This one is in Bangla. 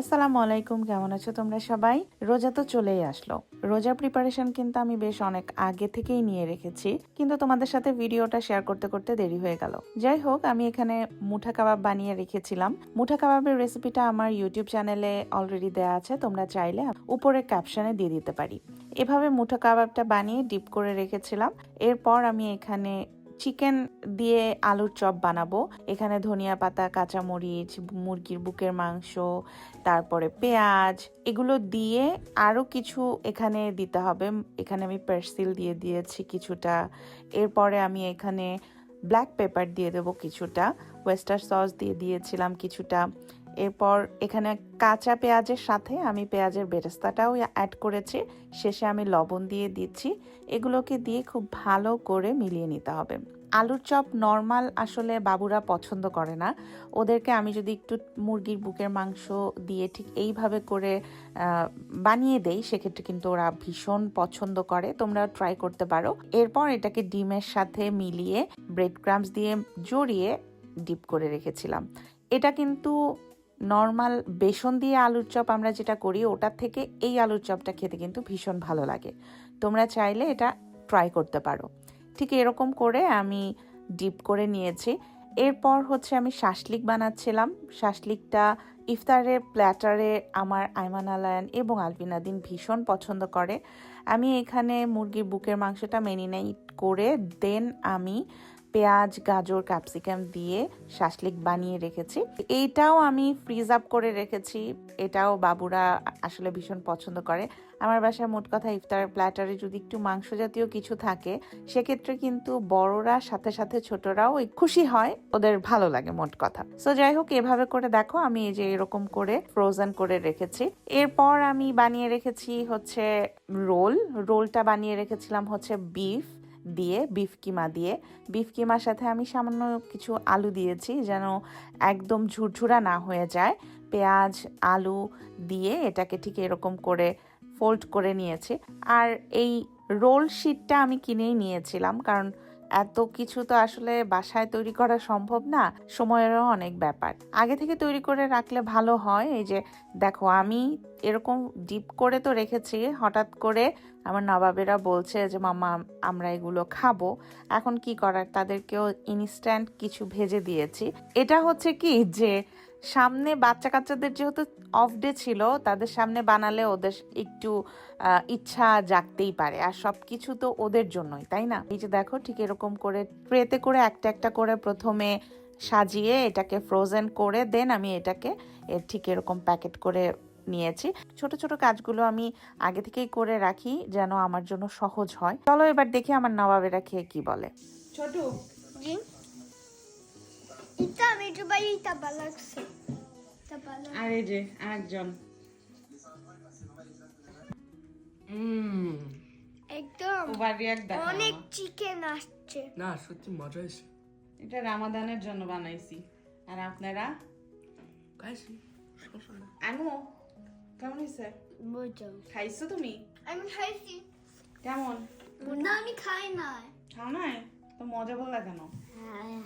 আসসালামু আলাইকুম, কেমন আছো তোমরা সবাই? রোজা তো চলেই আসলো। রোজা প্রিপারেশন কিন্তু আমি বেশ অনেক আগে থেকেই নিয়ে রেখেছি, কিন্তু তোমাদের সাথে ভিডিওটা শেয়ার করতে করতে দেরি হয়ে গেল। যাই হোক, আমি এখানে মুঠা কাবাব বানিয়ে রেখেছিলাম। মুঠা কাবাবের রেসিপিটা আমার ইউটিউব চ্যানেলে অলরেডি দেওয়া আছে, তোমরা চাইলে উপরে ক্যাপশনে দিয়ে দিতে পারি। এভাবে মুঠা কাবাবটা বানিয়ে ডিপ করে রেখেছিলাম। এরপর আমি এখানে চিকেন দিয়ে আলুর চপ বানাবো। এখানে ধনিয়া পাতা, কাঁচামরিচ, মুরগির বুকের মাংস, তারপরে পেঁয়াজ, এগুলো দিয়ে আরও কিছু এখানে দিতে হবে। এখানে আমি পার্সিল দিয়ে দিয়েছি কিছুটা। এরপরে আমি এখানে ব্ল্যাক পেপার দিয়ে দেবো কিছুটা। ওয়েস্টার সস দিয়ে দিয়েছিলাম কিছুটা। এরপর এখানে কাঁচা পেঁয়াজের সাথে আমি পেঁয়াজের বেরেস্তাটাও অ্যাড করেছি। শেষে আমি লবণ দিয়ে দিচ্ছি। এগুলোকে দিয়ে খুব ভালো করে মিলিয়ে নিতে হবে। আলুর চপ নর্মাল আসলে বাবুরা পছন্দ করে না। ওদেরকে আমি যদি একটু মুরগির বুকের মাংস দিয়ে ঠিক এইভাবে করে বানিয়ে দেই, সেক্ষেত্রে কিন্তু ওরা ভীষণ পছন্দ করে। তোমরা ট্রাই করতে পারো। এরপর এটাকে ডিমের সাথে মিলিয়ে ব্রেড ক্রামস দিয়ে জড়িয়ে ডিপ করে রেখেছিলাম। এটা কিন্তু নর্মাল বেসন দিয়ে আলুর চপ আমরা যেটা করি, ওটার থেকে এই আলুর চপটা খেতে কিন্তু ভীষণ ভালো লাগে। তোমরা চাইলে এটা ট্রাই করতে পারো। ঠিক এরকম করে আমি ডিপ করে নিয়েছি। এরপর হচ্ছে আমি শাসলিক বানাচ্ছিলাম। শাসলিকটা ইফতারের প্ল্যাটারে আমার আইমান আলায়ান এবং আলবিনাদিন ভীষণ পছন্দ করে। আমি এখানে মুরগির বুকের মাংসটা মেরিনেট করে দেন আমি পেঁয়াজ, গাজর, ক্যাপসিকাম দিয়ে শাসলিক বানিয়ে রেখেছি। এইটাও আমি ফ্রিজ আপ করে রেখেছি। এটাও বাবুরা আসলে ভীষণ পছন্দ করে। আমার বাসায় মোট কথা ইফতার প্ল্যাটারে যদি একটু মাংস জাতীয় কিছু থাকে, সেক্ষেত্রে কিন্তু বড়রা, সাথে সাথে ছোটরাও খুশি হয়, ওদের ভালো লাগে মোট কথা। সো যাই হোক, এভাবে করে দেখো, আমি এই যে এরকম করে ফ্রোজেন করে রেখেছি। এরপর আমি বানিয়ে রেখেছি হচ্ছে রোল রোলটা বানিয়ে রেখেছিলাম হচ্ছে বিফ দিয়ে বিফ কিমা দিয়ে। বিফ কিমার সাথে আমি সামান্য কিছু আলু দিয়েছি যেন একদম ঝুরঝুরা না হয়ে যায়। পেঁয়াজ, আলু দিয়ে এটাকে ঠিক এরকম করে ফোল্ড করে নিয়েছি। আর এই রোল শিটটা আমি কিনেই নিয়েছিলাম, কারণ এত কিছু তো আসলে বাসায় তৈরি করা সম্ভব না, সময়েরও অনেক ব্যাপার। আগে থেকে তৈরি করে রাখলে ভালো হয়, এই যে দেখো আমি এরকম ডিপ করে তো রেখেছি, হঠাৎ করে আমার নবাবেরা বলছে যে, মামা, আমরা এগুলো খাব। এখন কি করার? তাদেরকেও ইনস্ট্যান্ট কিছু ভেজে দিয়েছি। এটা হচ্ছে কি? যে সামনে বাচ্চা কাচ্চাদের যেহেতু অফ ডে ছিল তাদের সামনে বানালে ওদের একটু ইচ্ছা জাগতেই পারে। আর সব কিছু তো ওদের জন্যই তাই না? এই যে দেখো ঠিক এরকম করে ট্রেতে করে একটা একটা করে প্রথমে সাজিয়ে এটাকে ফ্রোজেন করে দেন আমি এটাকে এর ঠিক এরকম প্যাকেট করে নিয়েছি। ছোট ছোট কাজগুলো আমি আগে থেকেই করে রাখি যেন আমার জন্য সহজ হয়। চলো এবার দেখি আমার নবাবেরা খেয়ে কি বলে। ছোট আর এই যে আরেকজন। একদম। অনেক চিকেন আসছে। না সত্যি মজা এটা রামাদানের জন্য বানাইছি। আর আপনারা? খাইছি আনু কেমন হয়েছে মজা। খাইছো তুমি? আমি খাইছি। কেমন? না আমি খাই না খাও নাই? তো মজা বললা কেন? হ্যাঁ।